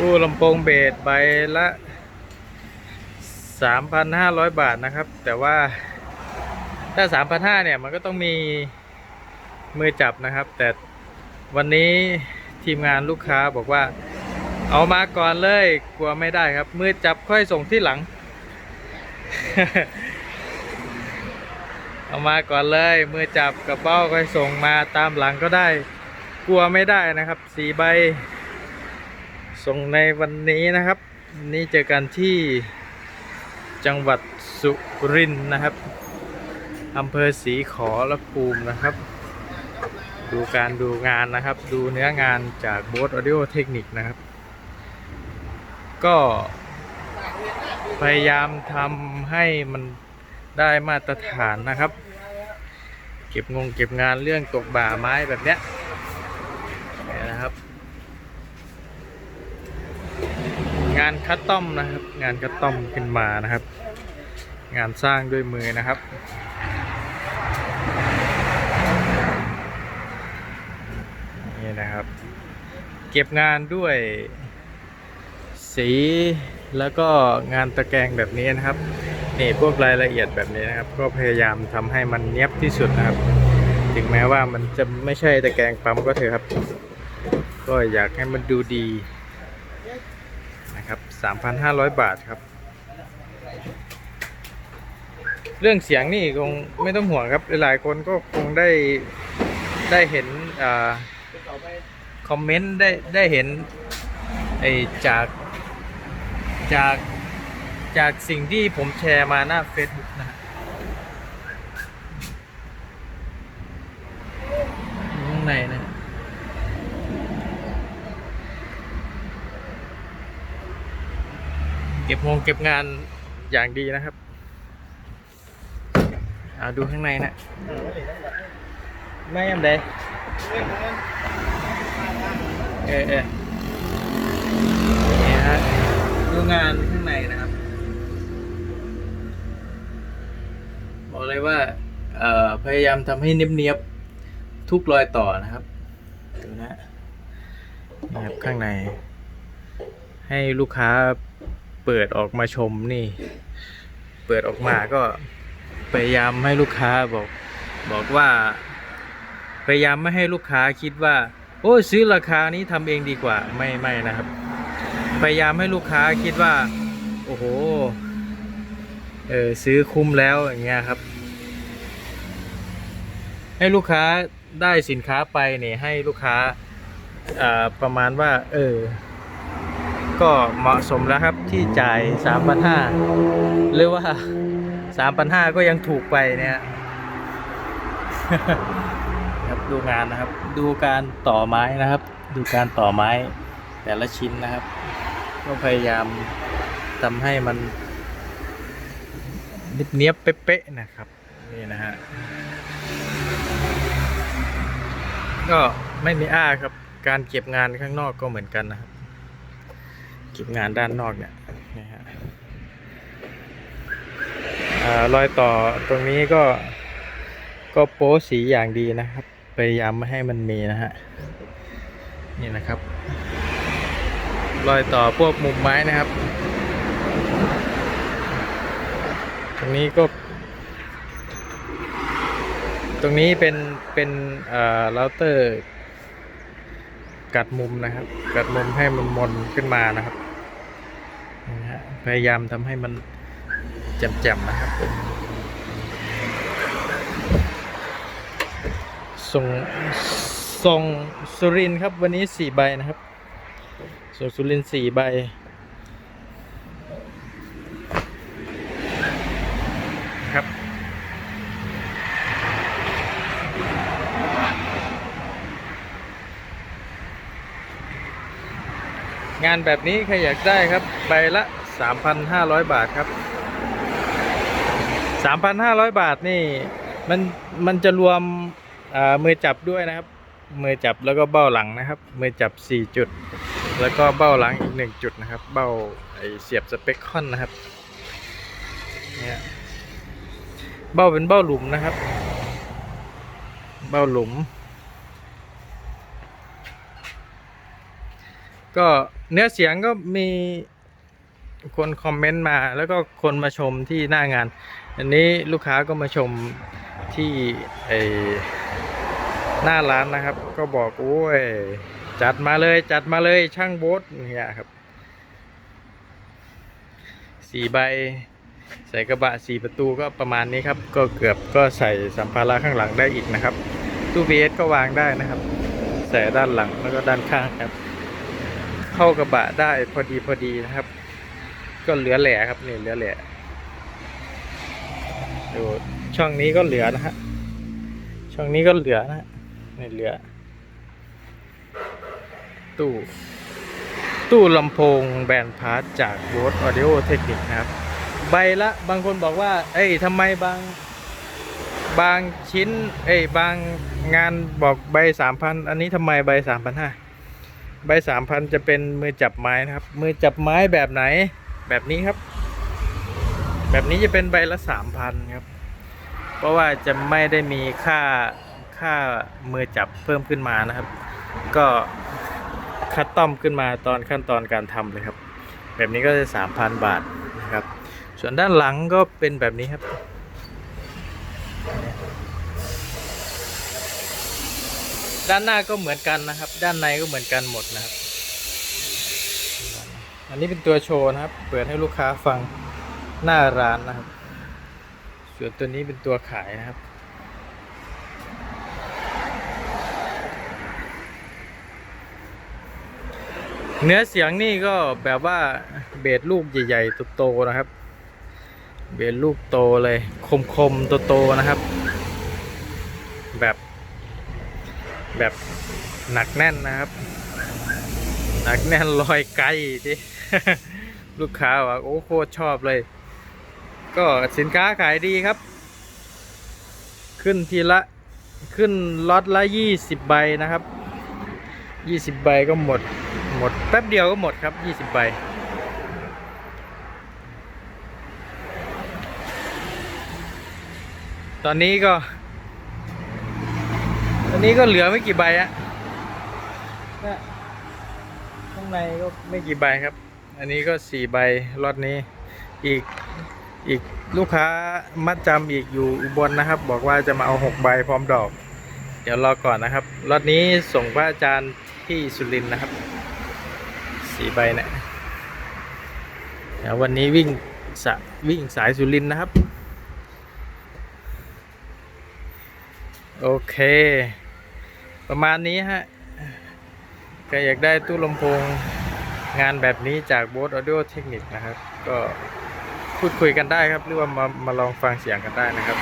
ตู้ลำโพงเบสใบละ 3,500 บาทนะครับ แต่ว่าถ้า 3,500เนี่ย มันก็ต้องมีมือจับนะครับ แต่วันนี้ทีมงานลูกค้าบอกว่า เอามาก่อนเลยกลัวไม่ได้ครับ มือจับค่อยส่งที่หลัง เอามาก่อนเลย มือจับกับเป้าค่อยส่งมาตามหลังก็ได้ กลัวไม่ได้นะครับสีใบ ส่งในวันนี้นะครับ นี้เจอกันที่จังหวัดสุรินทร์นะครับอำเภอศรีขอละภูมินะครับ ดูการดูงานนะครับ ดูเนื้องานจากโบสออดิโอเทคนิคนะครับ ก็พยายามทำให้มันได้มาตรฐานนะครับ เก็บงงเก็บงานเรื่องตกบ่าไม้แบบเนี้ยนะครับ งานคัสตอมนะครับ งานคัสตอมขึ้นมานะครับ งานสร้างด้วยมือนะครับ นี่นะครับ เก็บงานด้วยสีแล้วก็งานตะแกรงแบบนี้นะครับนี่พวกรายละเอียดแบบนี้นะครับ ก็พยายามทำให้มันเนียบที่สุดนะครับ ถึงแม้ว่ามันจะไม่ใช่ตะแกรงปั๊มก็เถอะครับ ก็อยากให้มันดูดี นะครับ 3,500 บาทครับ เรื่องเสียงนี่คงไม่ต้องห่วงครับ หลายๆคนก็คงได้ได้เห็นอ่าคอมเมนต์ได้ได้เห็นไอจากจากจากสิ่งที่ผมแชร์มาหน้า Facebook นะฮะอยู่ข้างในนะฮะ เก็บงงเก็บงานอย่างดีนะครับเอาดูข้างในนะไม่ยำใดเออเออนี่ฮะดูงานข้างในนะครับ บอกเลยว่าพยายามทำให้เนียบๆทุกรอยต่อนะครับดูนะนี่ครับข้างใน ให้ลูกค้า เปิดออกมาชมนี่ เปิดออกมาก็พยายามให้ลูกค้าบอก บอกว่า พยายามไม่ให้ลูกค้าคิดว่า โอ้ซื้อราคานี้ทำเองดีกว่าไม่ไม่นะครับ พยายามให้ลูกค้าคิดว่า โอ้โหเออซื้อคุ้มแล้วอย่างเงี้ยครับ ให้ลูกค้าได้สินค้าไปเนี่ยให้ลูกค้าประมาณว่า เออ ก็เหมาะสมแล้วครับที่จ่าย3,500หรือว่า3,500ก็ยังถูกไปเนี่ยครับดูงานนะครับ ดูการต่อไม้นะครับ ดูการต่อไม้แต่ละชิ้นนะครับ ก็พยายามทำให้มันเนียบเป๊ะๆนะครับนี่นะฮะก็ไม่มีอ้าครับ การเก็บงานข้างนอกก็เหมือนกันนะครับ เก็บงานด้านนอกเนี่ยนะฮะรอยต่อตรงนี้ก็ก็โป๊สีอย่างดีนะครับพยายามไม่ให้มันมีนะฮะนี่นะครับ รอยต่อพวกมุมไม้นะครับ ตรงนี้ก็ ตรงนี้เป็นเป็นเอ่อเราเตอร์ กัดมุมนะครับ กัดมุมให้มันมนขึ้นมานะครับ นะฮะพยายามทำให้มันแจ่มๆนะครับส่งส่งสุรินครับวันนี้สี่ใบนะครับส่งสุรินสี่ใบ งานแบบนี้ใครอยากได้ครับ ใบละ 3,500 บาทครับ 3,500 บาทนี่มันมันจะรวมมือจับด้วยนะครับ มือจับแล้วก็เบ้าหลังนะครับ มือจับ 4 จุด แล้วก็เบ้าหลังอีก 1 จุดนะครับ เบ้าไอเสียบสเปคคอนนะครับเนี่ยเบ้าเป็นเบ้าหลุมนะครับ เบ้าหลุม ก็เนื้อเสียงก็มีคนคอมเมนต์มาแล้วก็คนมาชมที่หน้างาน อันนี้ลูกค้าก็มาชมที่ไอหน้าร้านนะครับ ก็บอกโอ้ยจัดมาเลยจัดมาเลยช่างโบ๊ทเนี่ยครับสี่ใบ ใส่กระบะสี่ประตูก็ประมาณนี้ครับ ก็เกือบก็ใส่สัมภาระข้างหลังได้อีกนะครับ ตู้ VS ก็วางได้นะครับ ใส่ด้านหลังแล้วก็ด้านข้างครับ เข้ากระบะได้พอดีพอดีนะครับ ก็เหลือแหล่ครับนี่เหลือแหล่ดูช่องนี้ก็เหลือนะฮะช่องนี้ก็เหลือนะฮะนี่เหลือ ตู้ ตู้ลำโพงแบรนด์พาร์ทจาก b o อ Audio Technic นะครับ ใบละบางคนบอกว่า เอ้ยทำไมบางบางชิ้น เอ้ยบางงานบอกใบสามพันอันนี้ทำไมใบสามพันห้า ใบสามพันจะเป็นมือจับไม้นะครับ มือจับไม้แบบไหน แบบนี้ครับ แบบนี้จะเป็นใบละสามพันครับ เพราะว่าจะไม่ได้มีค่าค่ามือจับเพิ่มขึ้นมานะครับ ก็คัดต้อมขึ้นมาตอนขั้นตอนการทำเลยครับ แบบนี้ก็จะสามพันบาทนะครับ ส่วนด้านหลังก็เป็นแบบนี้ครับ ด้านหน้าก็เหมือนกันนะครับ ด้านในก็เหมือนกันหมดนะครับ อันนี้เป็นตัวโชว์นะครับ เปิดให้ลูกค้าฟังหน้าร้านนะครับ ส่วนตัวนี้เป็นตัวขายนะครับเนื้อเสียงนี่ก็แบบว่าเบสลูกใหญ่ๆโตๆนะครับ เบสลูกโตเลย คมๆโตๆนะครับ แบบ แบบหนักแน่นนะครับ หนักแน่นลอยไกลดิลูกค้าว่าโอ้โคตรชอบเลย ก็สินค้าขายดีครับ ขึ้นทีละขึ้นล็อตละยี่สิบใบนะครับยี่สิบใบก็หมด หมดแป๊บเดียวก็หมดครับยี่สิบใบตอนนี้ก็ อนนี้ก็เหลือไม่กี่ใบอะเนี่ยข้างในก็ไม่กี่ใบครับ อันนี้ก็สี่ใบล็อตนี้ อีกอีกลูกค้ามัดจำอีกอยู่อุบลนะครับ บอกว่าจะมาเอาหกใบพร้อมดอก เดี๋ยวรอก่อนนะครับล็อตนี้ส่งพระอาจารย์ที่สุรินทร์นะครับสี่ใบเนะี่ยเดี๋ยววันนี้วิ่งสะวิ่งสายสุรินทร์นะครับ โอเค ประมาณนี้ฮะก็อยากได้ตู้ลำโพงงานแบบนี้จาก b o s Audio Technic นะครับ ก็พูดคุยกันได้ครับ หรือว่ามามาลองฟังเสียงกันได้นะครับ